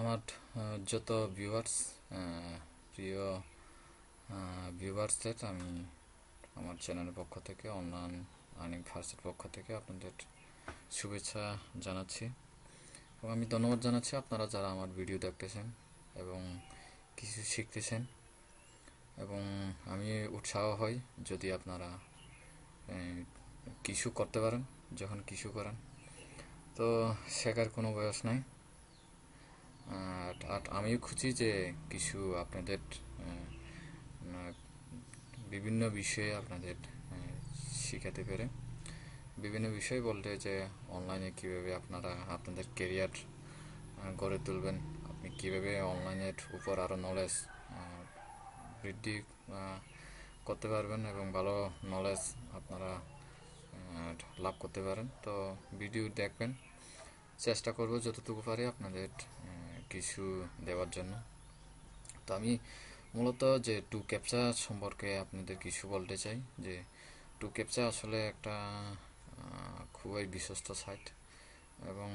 আমার যত ভিউয়ার্স প্রিয় ভিউয়ার্সদের আমি আমার চ্যানেলের পক্ষ থেকে অনলাইন আর্নিং ফার্স্টের পক্ষ থেকে আপনাদের শুভেচ্ছা জানাচ্ছি। এবং আমি ধন্যবাদ জানাচ্ছি আপনারা যারা আমার ভিডিও দেখতেছেন এবং কিছু শিখতেছেন। এবং আমি উৎসাহ হই যদি আপনারা কিছু করতে পারেন, যখন কিছু করেন। তো শেখার কোনো বয়স নাই। আর আমিও খুঁজি যে কিছু আপনাদের বিভিন্ন বিষয়ে আপনাদের শিখাতে পেরে। বিভিন্ন বিষয় বলতে যে অনলাইনে কীভাবে আপনারা আপনাদের কেরিয়ার গড়ে তুলবেন, আপনি কীভাবে অনলাইনের উপর আরও নলেজ বৃদ্ধি করতে পারবেন এবং ভালো নলেজ আপনারা লাভ করতে পারেন। তো ভিডিও দেখবেন। চেষ্টা করব যতটুকু পারি আপনাদের কিছু দেওয়ার জন্য। তো আমি মূলত যে টু ক্যাপচা সম্পর্কে আপনাদের কিছু বলতে চাই, যে টু ক্যাপচা আসলে একটা খুবই বিশ্বস্ত সাইট এবং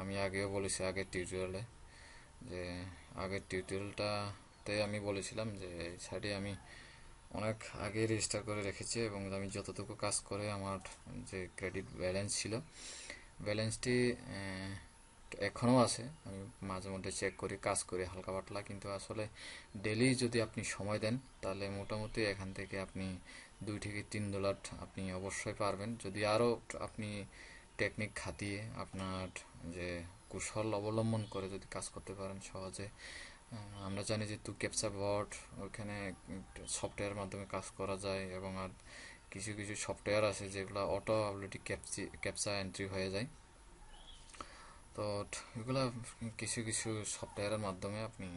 আমি আগেও বলেছি আগের টিউটোরিয়ালে যে আগের টিউটোরিয়ালটাতে আমি বলেছিলাম যে এই সাইটে আমি অনেক আগে রেজিস্টার করে রেখেছি এবং আমি যতটুকু কাজ করে আমার যে ক্রেডিট ব্যালেন্স ছিল ব্যালেন্সটি এখনও আছে। আমি মাঝে মধ্যে চেক করি, কাজ করি, হালকা পাতলা, কিন্তু আসলে ডেলি যদি আপনি সময় দেন, তাহলে মোটামুটি এখান থেকে আপনি দুই থেকে তিন ডলার আপনি অবশ্যই পারবেন। যদি আরও আপনি টেকনিক খাটিয়ে আপনার যে কুশল অবলম্বন করে যদি কাজ করতে পারেন সহজে আমরা জানি যে টু ক্যাপচা বোর্ড ওখানে সফটওয়্যার মাধ্যমে কাজ করা যায় এবং আর কিছু কিছু সফটওয়্যার আছে যেগুলো auto already captcha captcha entry হয়ে যায়। তো এগুলো কিছু কিছু সফটওয়্যারের মাধ্যমে আপনি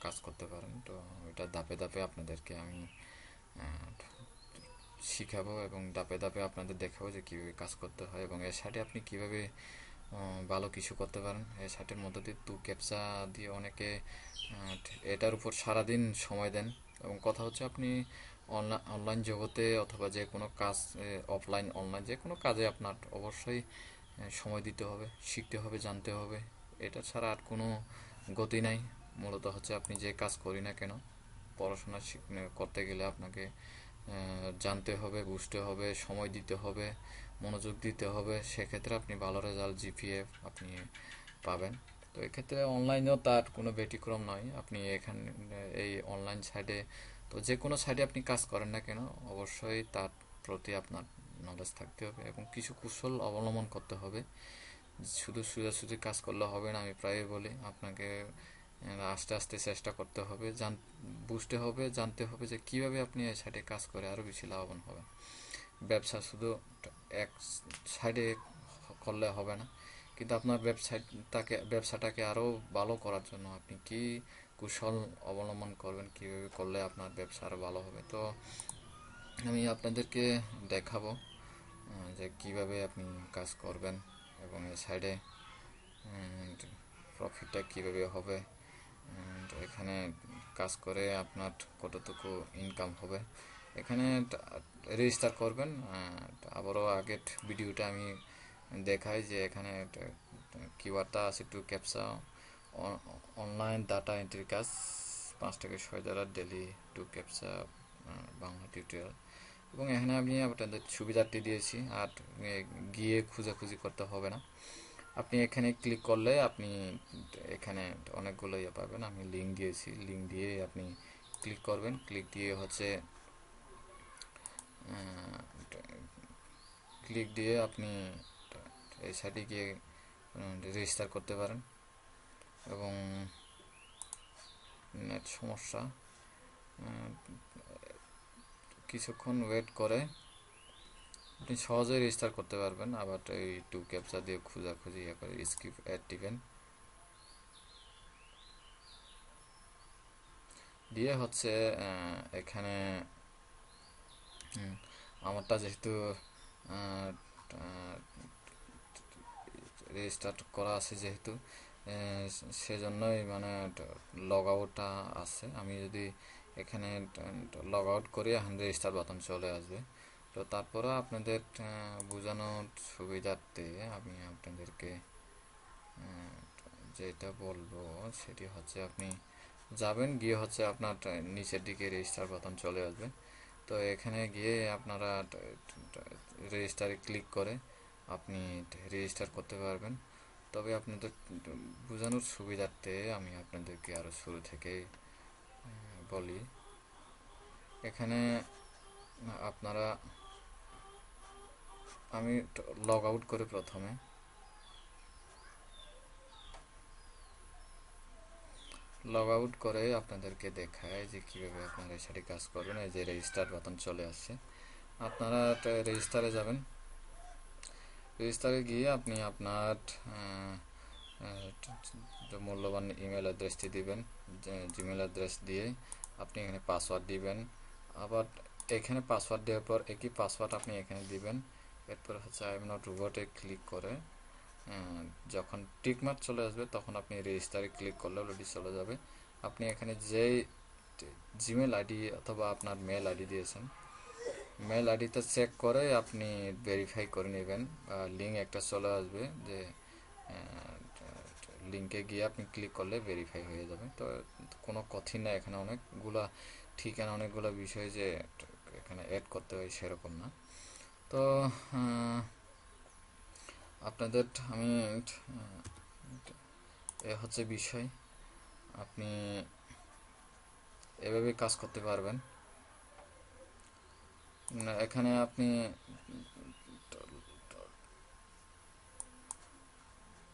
কাজ করতে পারেন। তো এটা ধাপে ধাপে আপনাদেরকে আমি শিখাবো এবং ধাপে ধাপে আপনাদের দেখাবো যে কীভাবে কাজ করতে হয় এবং এর সাথে আপনি কীভাবে ভালো কিছু করতে পারেন। এর সাথের মধ্যে দিয়ে টু ক্যাপচা দিয়ে অনেকে এটার উপর সারাদিন সময় দেন এবং কথা হচ্ছে আপনি অনলাইন অনলাইন জগতে অথবা যে কোনো কাজ অফলাইন অনলাইন যে কোনো কাজে আপনার অবশ্যই সময় দিতে হবে, শিখতে হবে, জানতে হবে। এটা ছাড়া আর কোনো গতি নাই। মূলত হচ্ছে আপনি যে কাজ করি না কেন, পড়াশোনা করতে গেলে আপনাকে জানতে হবে, বুঝতে হবে, সময় দিতে হবে, মনোযোগ দিতে হবে। সেক্ষেত্রে আপনি ভালো রেজাল্ট জিপিএ আপনি পাবেন। তো এক্ষেত্রে অনলাইনেও তার কোনো ব্যতিক্রম নয়। আপনি এখানে, এই অনলাইন সাইডে তো যে কোনো সাইডে আপনি কাজ করেন না কেন, অবশ্যই তার প্রতি আপনার নলেজ থাকতে হবে এবং কিছু কুশল অবলম্বন করতে হবে। শুধু সোজাসুজি কাজ করলে হবে না, আমি প্রায়ই বলি, আপনাকে আস্তে আস্তে চেষ্টা করতে হবে। জান, বুঝতে হবে, জানতে হবে যে কীভাবে আপনি এই সাইডে কাজ করে আরও বেশি লাভবান হবেন। ব্যবসা শুধু এক সাইডে করলে হবে না, কিন্তু আপনার ব্যবসাটাকে ব্যবসাটাকে আরও ভালো করার জন্য আপনি কি কুশল অবলম্বন করবেন, কীভাবে করলে আপনার ব্যবসা আরও ভালো হবে? তো আমি আপনাদেরকে দেখাবো যে কীভাবে আপনি কাজ করবেন এবং এই সাইডে প্রফিটটা কীভাবে হবে and এখানে কাজ করে আপনার কতটুকু ইনকাম হবে। এখানে রেজিস্টার করবেন আবারও আগের ভিডিওটা আমি দেখাই যে এখানে কিওয়ার্ডটা আছে two captcha online data entry কাজ, পাঁচ থেকে ছয় dollar daily two captcha Bangla tutorial এবং এখানে আমি আপনাদের সুবিধাটি দিয়েছি, আর গিয়ে খুঁজাখুঁজি করতে হবে না। আপনি এখানে ক্লিক করলে আপনি এখানে অনেকগুলো ইয়ে পাবেন। আমি লিঙ্ক দিয়েছি। লিঙ্ক দিয়ে আপনি ক্লিক করবেন। ক্লিক দিয়ে হচ্ছে ক্লিক দিয়ে আপনি এই সাইটে গিয়ে রেজিস্টার করতে পারেন। এবং নেট সমস্যা কিছুক্ষণ ওয়েট করে, আপনি সহজেই রেজিস্টার করতে পারবেন। আবার এই টু ক্যাপচা দিয়ে খোঁজাখুঁজি ইয়ে করে স্কিপ অ্যাড টিভেন দিয়ে হচ্ছে এখানে আমারটা যেহেতু রেজিস্টার করা আছে যেহেতু সেজন্যই মানে লগ আউটটা আছে। আমি যদি এখানে লগ আউট করি এখন রেজিস্টার বাটন চলে আসবে। তো তারপরে আপনাদের বোঝানোর সুবিধার্থে আমি আপনাদেরকে যেটা বলব সেটি হচ্ছে আপনি যাবেন, গিয়ে হচ্ছে আপনার নিচের দিকে রেজিস্টার বাটন চলে আসবে। তো এখানে গিয়ে আপনারা রেজিস্টারে ক্লিক করে আপনি রেজিস্টার করতে পারবেন। তবে আপনাদের, বোঝানোর সুবিধার্থে আমি আপনাদেরকে আরও শুরু থেকে বলি, এখানে আপনারা, আমি লগ আউট করে প্রথমে। লগ আউট করে আপনাদেরকে দেখায় যে কীভাবে আপনারা সেটি কাজ করবেন, এই যে রেজিস্টার বাটন চলে আসছে। আপনারা রেজিস্টারে যাবেন। রেজিস্টারে গিয়ে আপনি আপনার মূল্যবান ইমেল অ্যাড্রেসটি দিবেন জিমেল অ্যাড্রেস দিয়ে আপনি এখানে পাসওয়ার্ড দিবেন। আবার এখানে পাসওয়ার্ড দেওয়ার পর একই পাসওয়ার্ড আপনি এখানে দিবেন। এরপর হচ্ছে আই এম নট রোবটে ক্লিক করে যখন টিকমার্ক চলে আসবে তখন আপনি রেজিস্টারে ক্লিক করলে অলরেডি চলে যাবে। আপনি এখানে যেই জিমেল আইডি অথবা আপনার মেল আইডি দিয়েছেন মেল আইডিতে চেক করে আপনি ভেরিফাই করে নেবেন। লিঙ্ক একটা চলে আসবে যে লিঙ্কে গিয়ে আপনি ক্লিক করলে ভেরিফাই হয়ে যাবে। তো কোনো কঠিন না, এখানে অনেকগুলা ঠিকানা, অনেকগুলো বিষয় যে এখানে অ্যাড করতে হয় সেরকম না। তো আপনাদের, আমি, এ হচ্ছে বিষয়। আপনি এভাবে কাজ করতে পারবেন। এখানে আপনি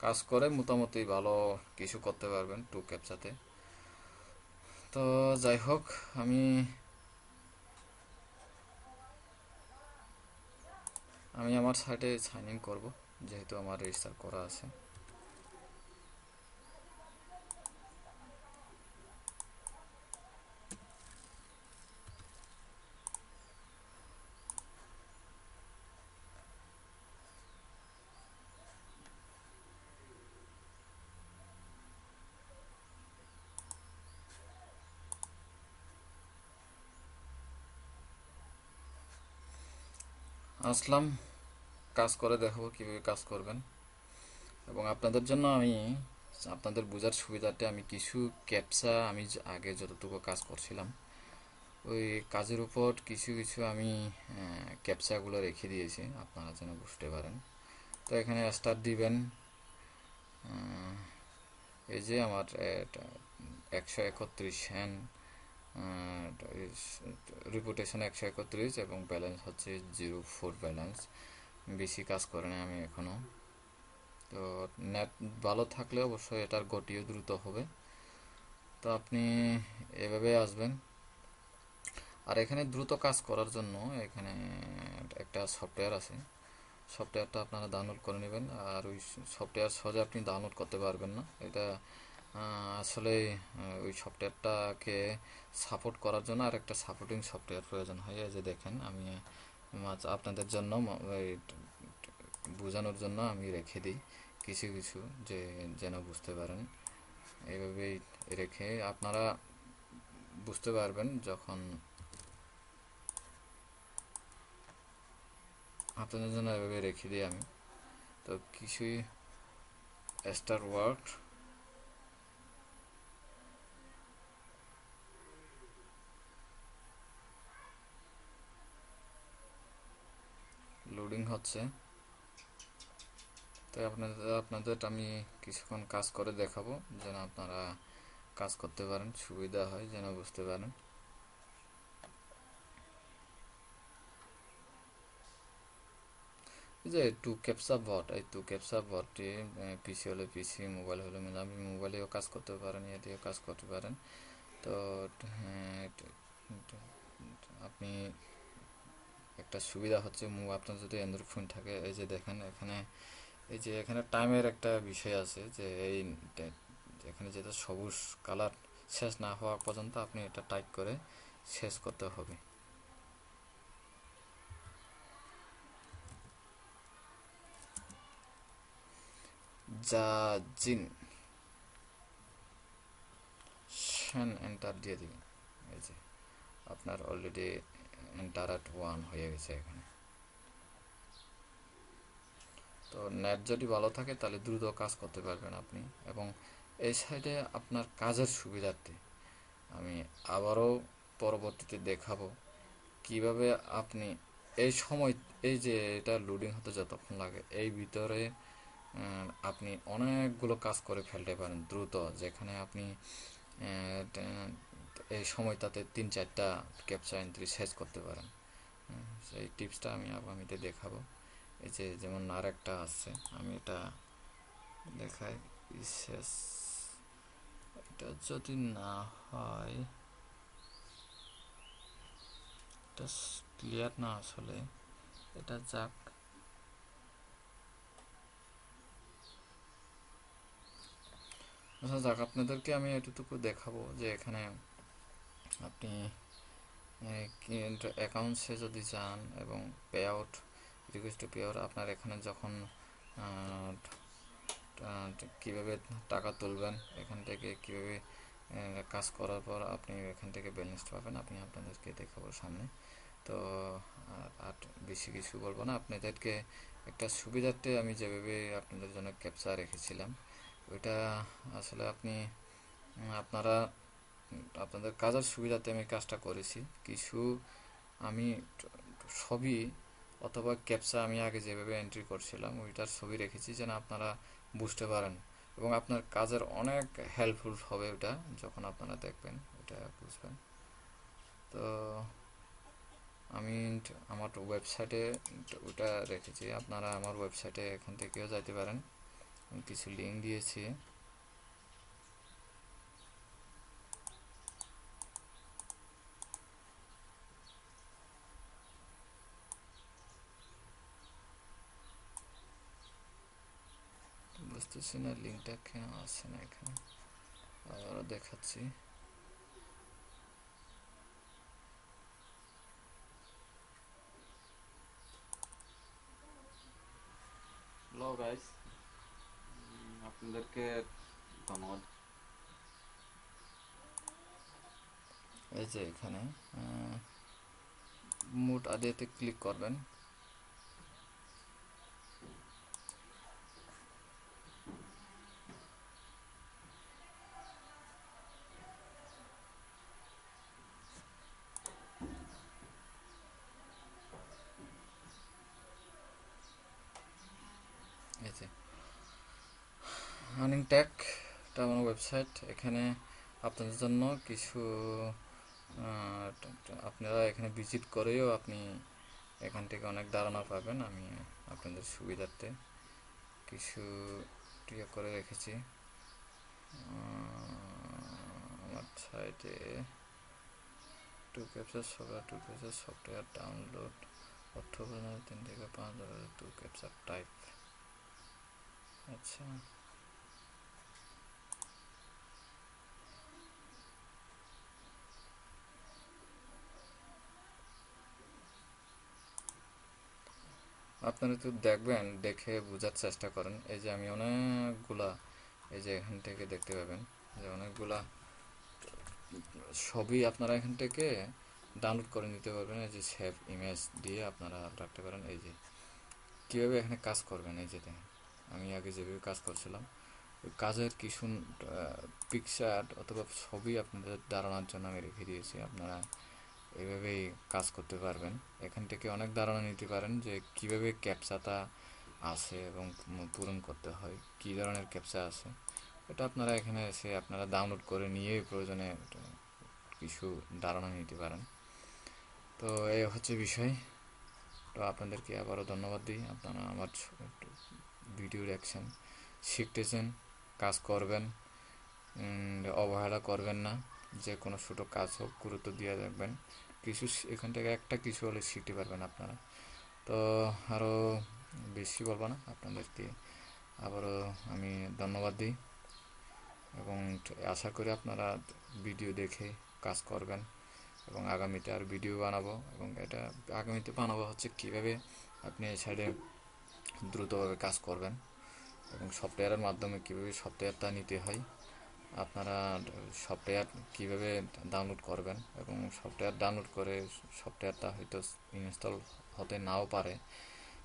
কাজ করে মোটামুটি ভালো কিছু করতে পারবেন টু ক্যাপচাতে তো যাই হোক, আমি আমি আমার সাইটে সাইন ইন করব, যেহেতু আমার রেজিস্টার করা আছে। আসলাম, কাজ করে দেখাবো কীভাবে কাজ করবেন। এবং আপনাদের জন্য আমি, আপনাদের বোঝার সুবিধাতে আমি কিছু ক্যাপসা আমি আগে যতটুকু কাজ করছিলাম, ওই কাজের উপর কিছু কিছু আমি ক্যাপসাগুলো রেখে দিয়েছি, আপনারা যেন বুঝতে পারেন। তো এখানে স্টার্ট দিবেন এই যে আমার একশো একত্রিশ হ্যান্ড রিপুটেশন একশো একত্রিশ এবং ব্যালেন্স হচ্ছে জিরো ফোর ব্যালেন্স বেশি কাজ করে না আমি এখনও তো নেট ভালো থাকলে অবশ্যই এটার গতিও দ্রুত হবে। তো আপনি এভাবে আসবেন। আর এখানে দ্রুত কাজ করার জন্য এখানে একটা সফটওয়্যার আছে। সফটওয়্যারটা আপনারা ডাউনলোড করে নেবেন। আর ওই সফটওয়্যার সহজে আপনি ডাউনলোড করতে পারবেন না। এটা আসলে ওই সফটওয়্যারটাকে সাপোর্ট করার জন্য আর একটা সাপোর্টিং সফটওয়্যার প্রয়োজন হয়। এই যে দেখেন, আমি, মাছ, আপনাদের জন্য বোঝানোর জন্য আমি রেখে দিই কিছু কিছু যে যেন বুঝতে পারেন। এইভাবেই রেখে আপনারা বুঝতে পারবেন যখন আপনাদের জন্য এভাবে রেখে দিই আমি। তো কিছুই স্টার ওয়ার্ক লোডিং হচ্ছে। তাই আপনাদের আপনাদের আমি কিছুক্ষণ কাজ করে দেখাবো, যেন আপনারা কাজ করতে পারেন, সুবিধা হয় যেন বুঝতে পারেন। যে টু ক্যাপসা বট এই টু ক্যাপসা বটটি পিসি হলে পিসি মোবাইল হলে আপনি মোবাইলেও কাজ করতে পারেন এতেও কাজ করতে পারেন। তো আপনি একটা সুবিধা হচ্ছে আপনার যদি অ্যান্ড্রয়েড ফোন থাকে, এই যে দেখেন এখানে, এই যে এখানে টাইমের একটা বিষয় আছে যে এই এখানে যেটা সবুজ কালার শেষ না হওয়া পর্যন্ত আপনি এটা টাইপ করে শেষ করতে হবে। যা এন্টার দিয়ে দিবেন। এই যে, আপনার অলরেডি এন্টার ওয়ান হয়ে গেছে এখানে। তো নেট যদি ভালো থাকে তাহলে দ্রুত কাজ করতে পারবেন আপনি। এবং এই সাইডে আপনার কাজের সুবিধার্থে আমি আবারও পরবর্তীতে দেখাবো কীভাবে আপনি এই সময়, এই যে এটা লোডিং হতে যতক্ষণ লাগে, এই ভিতরে আপনি অনেকগুলো কাজ করে ফেলতে পারেন দ্রুত। যেখানে আপনি এই সময়টাতে তিন চারটা ক্যাপচা এন্ট্রি শেষ করতে পারেন। সেই টিপসটা আমি আগামীতে দেখাবো। এই যে যেমন আর একটা আছে, আমি এটা দেখাই শেষ। এটা যদি না হয়, এটা ক্লিয়ার না আসলে, এটা যাক। আচ্ছা যাক, আপনাদেরকে আমি এতটুকু দেখাবো যে এখানে আপনি অ্যাকাউন্টসে যদি যান এবং pay out request to pay out আপনার এখানে যখন কীভাবে টাকা তুলবেন, এখান থেকে কীভাবে কাজ করার পর আপনি এখান থেকে ব্যালেন্স পাবেন, আপনি আপনাদেরকে দেখাবো সামনে। তো, আর- বেশি কিছু বলব না, আপনাদেরকে একটা সুবিধার্থে আমি যেভাবে আপনাদের জন্য ক্যাপচা রেখেছিলাম, ওইটা আসলে আপনি, আপনারা আপনাদের কাজের সুবিধাতে আমি কাজটা করেছি। কিছু আমি ছবি অথবা ক্যাপচা আমি আগে যেভাবে এন্ট্রি করছিলাম, ওইটার ছবি রেখেছি যেন আপনারা বুঝতে পারেন। এবং আপনার কাজের অনেক হেল্পফুল হবে ওটা যখন আপনারা দেখবেন, ওটা বুঝবেন। তো আমি আমার ওয়েবসাইটে ওটা রেখেছি। আপনারা আমার ওয়েবসাইটে এখান থেকেও যাইতে পারেন। কিছু লিঙ্ক দিয়েছি। বুঝতেছি না লিঙ্কটা কেন আসছে না এখানে? আবারও দেখাচ্ছি। হ্যালো গাইস আপনাদেরকে ধন্যবাদ। এই যে এখানে মুড আদিতে ক্লিক করবেন এই যে এটা আমার ওয়েবসাইট এখানে আপনাদের জন্য কিছু আপনারা এখানে ভিজিট করেও আপনি এখান থেকে অনেক ধারণা পাবেন। আমি আপনাদের সুবিধার্থে কিছু ইয়ে করে রেখেছি। আমার সাইটে to capture software to capture software download অর্থ তিন থেকে পাঁচ হাজার। টু ক্যাপচার টাইপ আচ্ছা। আপনারা তো দেখবেন, দেখে বোঝার চেষ্টা করেন। এই যে আমি অনেকগুলা, এই যে এখান থেকে দেখতে পাবেন যে অনেকগুলা, সবই আপনারা এখান থেকে ডাউনলোড করে নিতে পারবেন। এই যে সেভ ইমেজ দিয়ে আপনারা রাখতে পারেন। এই যে কীভাবে এখানে কাজ করবেন? এই যে আমি আগে যেভাবে কাজ করছিলাম কাজের কিছু পিকচার অথবা ছবি আপনাদের ধারণার জন্য আমি রেখে দিয়েছি। আপনারা এভাবেই কাজ করতে পারবেন। এখান থেকে অনেক ধারণা নিতে পারেন যে কীভাবে ক্যাপচাটা আছে এবং পূরণ করতে হয়, কী ধরনের ক্যাপচা আছে এটা আপনারা এখানে এসে আপনারা ডাউনলোড করে নিয়ে প্রয়োজনে কিছু ধারণা নিতে পারেন। তো এই হচ্ছে বিষয়। তো আপনাদেরকে আবারও ধন্যবাদ দিই। আপনারা আমার ভিডিও দেখছেন শিখতেছেন, কাজ করবেন অবহেলা করবেন না। যে কোনো ছোটো কাজ হোক, গুরুত্ব দিয়ে দেখবেন। কিছু এখান থেকে একটা কিছু হলে শিখতে পারবেন আপনারা। তো আরও বেশি বলব না, আপনাদেরকে আবারও আমি ধন্যবাদ দিই। এবং আশা করি আপনারা ভিডিও দেখে কাজ করবেন এবং আগামীতে আর ভিডিও বানাবো এবং এটা আগামীতে বানাবো হচ্ছে কীভাবে আপনি এই সাইডে দ্রুতভাবে কাজ করবেন এবং সফটওয়্যারের মাধ্যমে কীভাবে সফটওয়্যারটা নিতে হয়। আপনারা সফটওয়্যার কীভাবে ডাউনলোড করবেন এবং সফটওয়্যার ডাউনলোড করে সফটওয়্যারটা হয়তো ইনস্টল হতে নাও পারে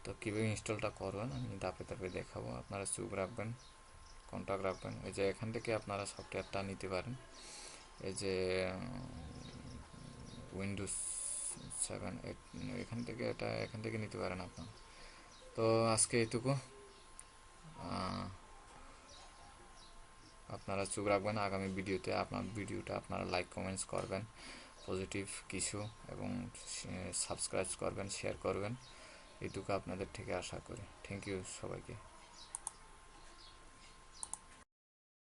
তো কীভাবে ইনস্টলটা করবেন আমি ধাপে ধাপে দেখাবো। আপনারা চুপ রাখবেন কন্ট্যাক্ট রাখবেন। এই যে এখান থেকে আপনারা সফটওয়্যারটা নিতে পারেন। এই যে উইন্ডোজ সেভেন এখান থেকে এটা এখান থেকে নিতে পারেন আপনারা। তো আজকে এইটুকু আহ, আপনারা চোখ রাখবেন। আগামী ভিডিওতে আপনার ভিডিওটা আপনারা লাইক কমেন্টস করবেন। পজিটিভ কিছু এবং সাবস্ক্রাইব করবেন শেয়ার করবেন। এটুকু আপনাদের থেকে আশা করি। থ্যাংক ইউ সবাইকে।